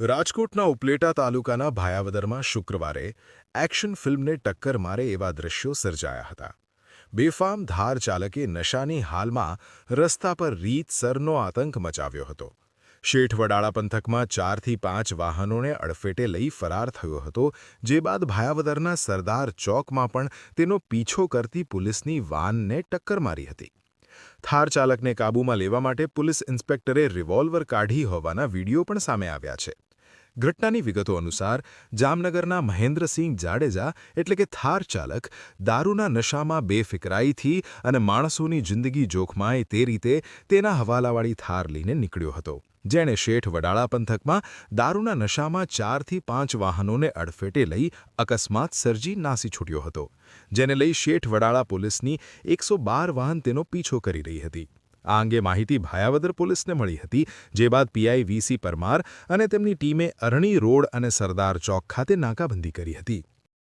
રાજકોટના ઉપલેટા તાલુકાના ભાયાવદરમાં શુક્રવારે એક્શન ફિલ્મને ટક્કર મારે એવા દ્રશ્યો સર્જાયા હતા. બેફામ ધાર ચાલકે નશાની હાલમાં રસ્તા પર રીતસરનો આતંક મચાવ્યો હતો. શેઠવડાળા પંથકમાં ચારથી પાંચ વાહનોને અડફેટે લઈ ફરાર થયો હતો, જે બાદ ભાયાવદરના સરદાર ચોકમાં પણ તેનો પીછો કરતી પોલીસની વાનને ટક્કર મારી હતી. થાર ચાલકને કાબૂમાં લેવા માટે પોલીસ ઇન્સ્પેક્ટરે રિવોલ્વર કાઢી હોવાના વીડિયો પણ સામે આવ્યા છે. ઘટનાની વિગતો અનુસાર, જામનગરના મહેન્દ્રસિંહ જાડેજા એટલે કે થાર ચાલક, દારૂના નશામાં બેફિકરાઈથી અને માણસોની જિંદગી જોખમાય તે રીતે તેના હવાલાવાળી થાર લઈને નીકળ્યો હતો. જેણે શેઠ વડાળા પંથકમાં દારૂના નશામાં ચારથી પાંચ વાહનોને અડફેટે લઈ અકસ્માત સર્જી નાસી છૂટ્યો હતો. જેને લઈ શેઠ વડાળા પોલીસની એકસો વાહન તેનો પીછો કરી રહી હતી. આ અંગે માહિતી ભાયાવદર પોલીસને મળી હતી, જે બાદ પીઆઈ વીસી પરમાર અને તેમની ટીમે અરણી રોડ અને સરદાર ચોક ખાતે નાકાબંધી કરી હતી.